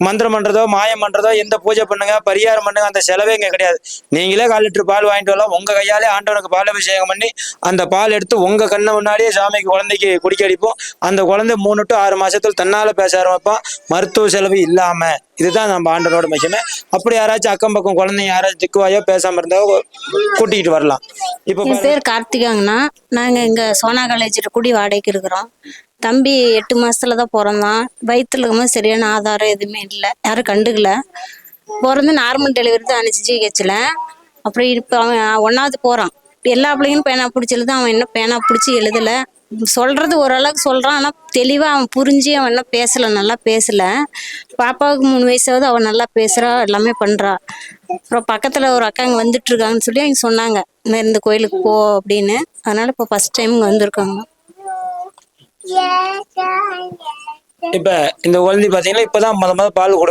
மந்திரம் பண்றதோ மாயம் பண்றதோ எந்த பூஜை பண்ணுங்க பரிகாரம் பண்ணுங்க அந்த செலவே இங்க கிடையாது. நீங்களே கால் லிட்டர் பால் வாங்கிட்டு வரலாம். உங்க கையாலே ஆண்டவனுக்கு பால் அபிஷேகம் பண்ணி அந்த பால் எடுத்து உங்க கண்ணு முன்னாடியே சாமிக்கு குழந்தைக்கு குடிக்க அடிப்போம். அந்த குழந்தை மூணு டு ஆறு மாசத்துல தன்னால பேச ஆரம்பிப்பான். மருத்துவ செலவு இல்லாம. இதுதான் நம்ம ஆண்டனோட விஷயமே அப்படி யாராச்சும் அக்கம் பக்கம் குழந்தைங்க யாராச்சும் திக்குவாயோ பேசாம இருந்தாவோ கூட்டிகிட்டு வரலாம். என். பேர் கார்த்திகாங்கண்ணா. நாங்கள் இங்கே சோனா காலேஜில் குடி வாடகைக்கு இருக்கிறோம். தம்பி எட்டு மாசத்துல தான் பிறந்தான். வயிற்றுல இருக்கும்போது சரியான ஆதாரம் எதுவுமே இல்லை. யாரும் கண்டுக்கல. பிறந்து நார்மல் டெலிவரி தான் அனுப்பிச்சு ஜிஹெச்சில் அப்புறம் இப்போ அவன் ஒன்றாவது போகிறான் எல்லா பிள்ளைங்களும் பேனா பிடிச்சி எழுத அவன் இன்னும் பேனா பிடிச்சி எழுதலை. சொல்கிறது ஓரளவுக்கு சொல்கிறான் ஆனால் தெளிவாக அவன் புரிஞ்சு அவன் இன்னும் பேசலை நல்லா பேசலை. பாப்பாவுக்கு மூணு வயசாவது அவன் நல்லா பேசுகிறா எல்லாமே பண்ணுறா அப்புறம் பக்கத்தில் ஒரு அக்கா இங்கே வந்துட்டு இருக்காங்கன்னு சொல்லி அவங்க சொன்னாங்க. இந்த இந்த கோயிலுக்கு போ அப்படின்னு. அதனால இப்போ ஃபர்ஸ்ட் டைம் இங்கே வந்திருக்காங்க. இப்ப இந்த குழந்தை பாத்தீங்கன்னா இப்பதான் முத முத பால் கொடு